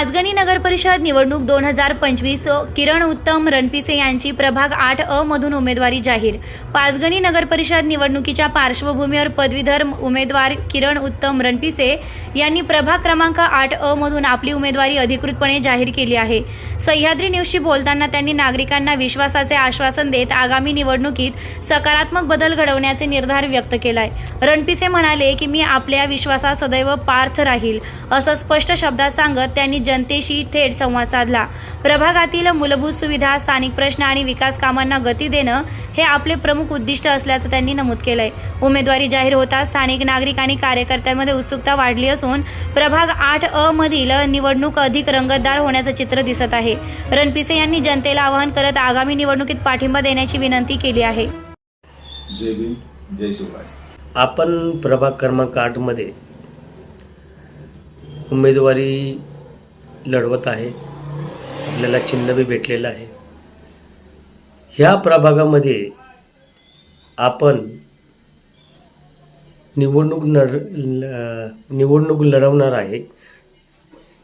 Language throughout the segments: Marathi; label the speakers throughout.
Speaker 1: पाचगणी नगर परिषद निवडणूक दोन हजार पंचवीस किरण उत्तम रणपिसे यांची प्रभाग आठ अ मधून उमेदवारी जाहीर. पाचगणी नगर परिषद निवडणुकीच्या पार्श्वभूमीवर पदवीधर उमेदवार किरण उत्तम रणपिसे यांनी प्रभाग क्रमांक आठ अ मधून आपली उमेदवारी अधिकृतपणे जाहीर केली आहे. सह्याद्री न्यूजशी बोलताना त्यांनी नागरिकांना विश्वासाचे आश्वासन देत आगामी निवडणुकीत सकारात्मक बदल घडवण्याचे निर्धार व्यक्त केलाय. रणपिसे म्हणाले की मी आपल्या विश्वासात सदैव पार्थ राहील असं स्पष्ट शब्दात सांगत त्यांनी जनतेशी थेट संवाद साधला. प्रभागातील मूलभूत सुविधा स्थानिक प्रश्न आणि विकास कामांना गती देणं हे आपले प्रमुख उद्दिष्ट असल्याचं त्यांनी नमूद केलंय. उमेदवारी जाहीर होताच स्थानिक नागरिक आणि कार्यकर्त्यांमध्ये उत्सुकता वाढली असून प्रभाग आठ अ मधील निवडणूक अधिक रंगतदार होण्याचं चित्र दिसत आहे. रणपिसे यांनी जनतेला आवाहन करत आगामी निवडणुकीत पाठिंबा देण्याची विनंती केली आहे.
Speaker 2: जय भीम जय शिवराय.
Speaker 3: आपण प्रभाग क्रमांक आठमध्ये उमेदवारी लढवत आहे. आपल्याला चिन्ह बी भेटलेलं आहे. ह्या प्रभागामध्ये आपण निवडणूक लढ निवडणूक लढवणार आहे.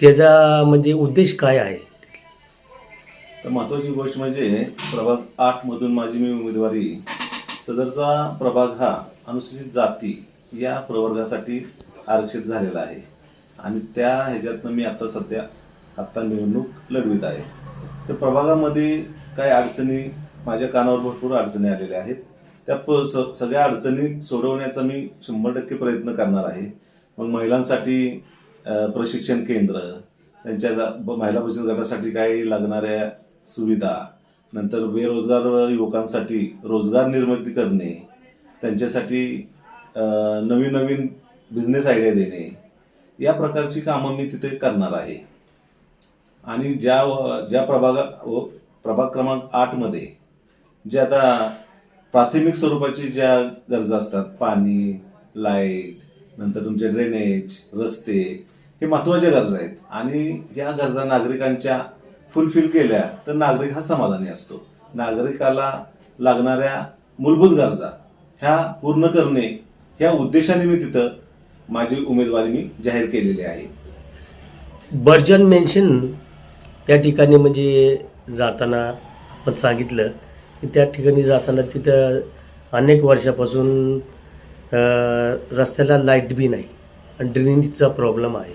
Speaker 3: त्याचा म्हणजे उद्देश काय आहे?
Speaker 2: तर महत्त्वाची गोष्ट म्हणजे प्रभाग आठमधून माझी मी उमेदवारी. सदरचा प्रभाग हा अनुसूचित जाती या प्रवर्गासाठी आरक्षित झालेला आहे. आणि त्या ह्याच्यातनं मी आता सध्या आत्ता निवडणूक लढवित आहे. तर प्रभागामध्ये काही अडचणी माझ्या कानावर भरपूर अडचणी आलेल्या आहेत. त्या प स सगळ्या अडचणी सोडवण्याचा मी शंभर टक्के प्रयत्न करणार आहे. मग महिलांसाठी प्रशिक्षण केंद्र त्यांच्या जा- महिला बचत गटासाठी काही लागणाऱ्या सुविधा नंतर बेरोजगार युवकांसाठी रोजगार निर्मिती करणे त्यांच्यासाठी नवीन नवीन बिझनेस आयडिया देणे या प्रकारची कामं मी तिथे करणार आहे. आणि ज्या ज्या प्रभागा व प्रभाग क्रमांक आठमध्ये जे आता प्राथमिक स्वरूपाची ज्या गरजा असतात पाणी लाइट नंतर तुमचे ड्रेनेज रस्ते हे महत्त्वाच्या गरजा आहेत. आणि या गरजा नागरिकांच्या फुलफिल केल्या तर नागरिक हा समाधानी असतो. नागरिकाला लागणाऱ्या मूलभूत गरजा ह्या पूर्ण करणे ह्या उद्देशाने मी तिथं माझी उमेदवारी मी जाहीर केलेली आहे.
Speaker 3: बर्जन मेन्शन या ठिकाणी म्हणजे जाताना आपण सांगितलं की त्या ठिकाणी जाताना तिथं अनेक वर्षापासून रस्त्याला लाइट बी नाही आणि ड्रेनेजचा प्रॉब्लेम आहे.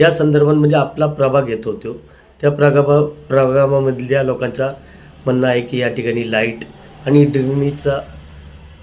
Speaker 3: या संदर्भात म्हणजे आपला प्रभाग येतो तो. त्या प्रभागा प्रभागामधल्या लोकांचा म्हणणं आहे की या ठिकाणी लाइट आणि ड्रेनेजचा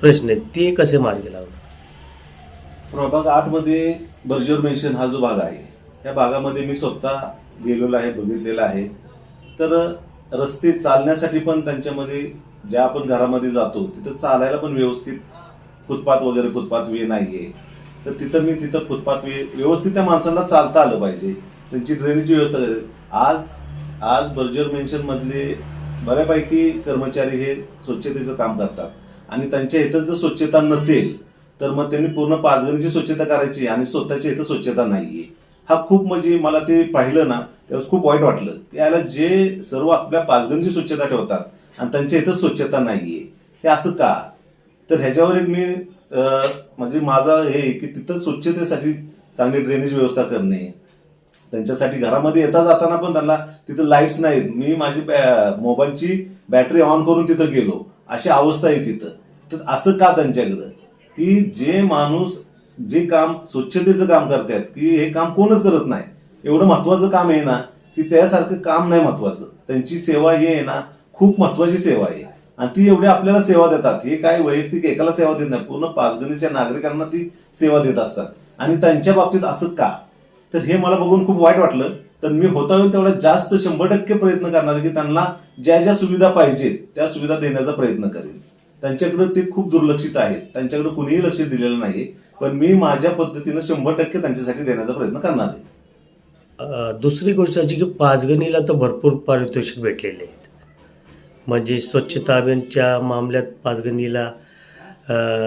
Speaker 3: प्रश्न आहे. ते कसे मार्गी लावणार?
Speaker 2: प्रभाग आठमध्ये बर्जर मेन्शन हा जो भाग आहे या भागामध्ये मी स्वतः गेलेलो आहे बघितलेला आहे. तर रस्ते चालण्यासाठी पण त्यांच्यामध्ये ज्या आपण घरामध्ये जातो तिथं चालायला पण व्यवस्थित फुटपाथ वगैरे फुटपाथ वे आहे तर तिथं मी तिथं फुटपाथ वे व्यवस्थित त्या माणसांना चालता आलं पाहिजे. त्यांची ड्रेनेजची व्यवस्था आज आज बर्जर मेन्शनमधले बऱ्यापैकी कर्मचारी हे स्वच्छतेचं काम करतात. आणि त्यांच्या इथं जर स्वच्छता नसेल तर मग त्यांनी पूर्ण पाचगणीची स्वच्छता करायची आणि स्वतःच्या इथं स्वच्छता नाहीये. हा खूप म्हणजे मला ते पाहिलं ना त्यावेळेस खूप वाईट वाटलं. की याला जे सर्व आपल्या पाचगणची स्वच्छता ठेवतात आणि त्यांच्या इथं स्वच्छता नाहीये हे असं का? तर ह्याच्यावर एक मी म्हणजे माझा हे की तिथं स्वच्छतेसाठी चांगली ड्रेनेज व्यवस्था करणे त्यांच्यासाठी घरामध्ये येता जाताना पण त्यांना तिथं लाईट्स नाहीत. मी माझी बॅ- मोबाईलची बॅटरी ऑन करून तिथं गेलो. अशी अवस्था आहे तिथं. तर असं का त्यांच्याकडं? की जे माणूस जे काम स्वच्छतेचं काम करतायत की हे काम कोणच करत नाही. एवढं महत्वाचं काम आहे ना की त्यासारखं काम नाही महत्वाचं. त्यांची सेवा ही आहे ना खूप महत्वाची सेवा आहे. आणि ती एवढी आपल्याला सेवा देतात. हे काय वैयक्तिक एकाला सेवा देत नाही पूर्ण पाचगणीच्या नागरिकांना ती सेवा देत असतात. आणि त्यांच्या बाबतीत असं का? तर हे मला बघून खूप वाईट वाटलं. तर मी होता होईल तेवढा जास्त शंभर टक्के प्रयत्न करणार की त्यांना ज्या ज्या सुविधा पाहिजेत त्या सुविधा देण्याचा प्रयत्न करेल त्यांच्याकडे ते खूप दुर्लक्षित आहेत. त्यांच्याकडे कुणीही लक्ष दिलेलं नाही पण मी माझ्या पद्धतीनं शंभर टक्के त्यांच्यासाठी देण्याचा प्रयत्न करणार आहे.
Speaker 3: दुसरी गोष्ट अशी की पाचगणीला तर भरपूर पारितोषिक भेटलेले आहेत. म्हणजे स्वच्छता अभियानच्या मामल्यात पाचगणीला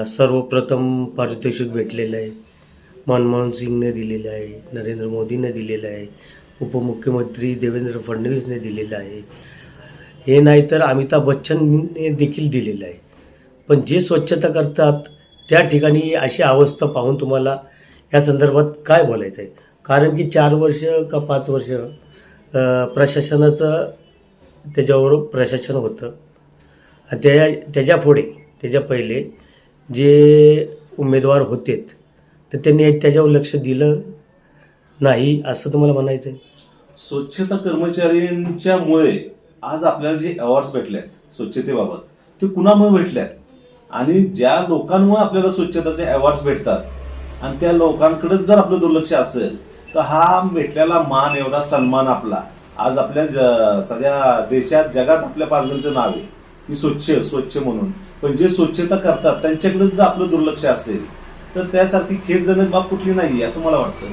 Speaker 3: सर्वप्रथम पारितोषिक भेटलेलं आहे. मनमोहन सिंगने दिलेलं आहे नरेंद्र मोदीने दिलेलं आहे उपमुख्यमंत्री देवेंद्र फडणवीसने दिलेलं आहे. हे नाही तर अमिताभ बच्चनने देखील दिलेलं आहे. पण जे स्वच्छता करतात त्या ठिकाणी अशी अवस्था पाहून तुम्हाला या संदर्भात काय बोलायचं आहे? कारण की चार वर्ष का पाच वर्ष प्रशासनाचं त्याच्यावर प्रशासन होतं. आणि त्या त्याच्या पुढे त्याच्या पहिले जे उमेदवार होते तर त्यांनी त्याच्यावर लक्ष दिलं नाही असं तुम्हाला म्हणायचं आहे?
Speaker 2: स्वच्छता कर्मचाऱ्यांच्यामुळे आज आपल्याला जे अवॉर्ड्स भेटले आहेत स्वच्छतेबाबत ते कुणामुळे भेटल्यात? आणि ज्या लोकांमुळे आपल्याला स्वच्छताचे अवॉर्ड्स भेटतात आणि त्या लोकांकडेच जर आपलं दुर्लक्ष असेल तर हा भेटलेला मान एवढा सन्मान आपला. आज आपल्या ज- सगळ्या देशात जगात आपल्या पाचगणचं नाव आहे. की स्वच्छ स्वच्छ म्हणून. पण जे स्वच्छता करतात त्यांच्याकडेच जर आपलं दुर्लक्ष असेल तर त्यासारखी खेदजनक बाब कुठली नाही असं मला वाटतं.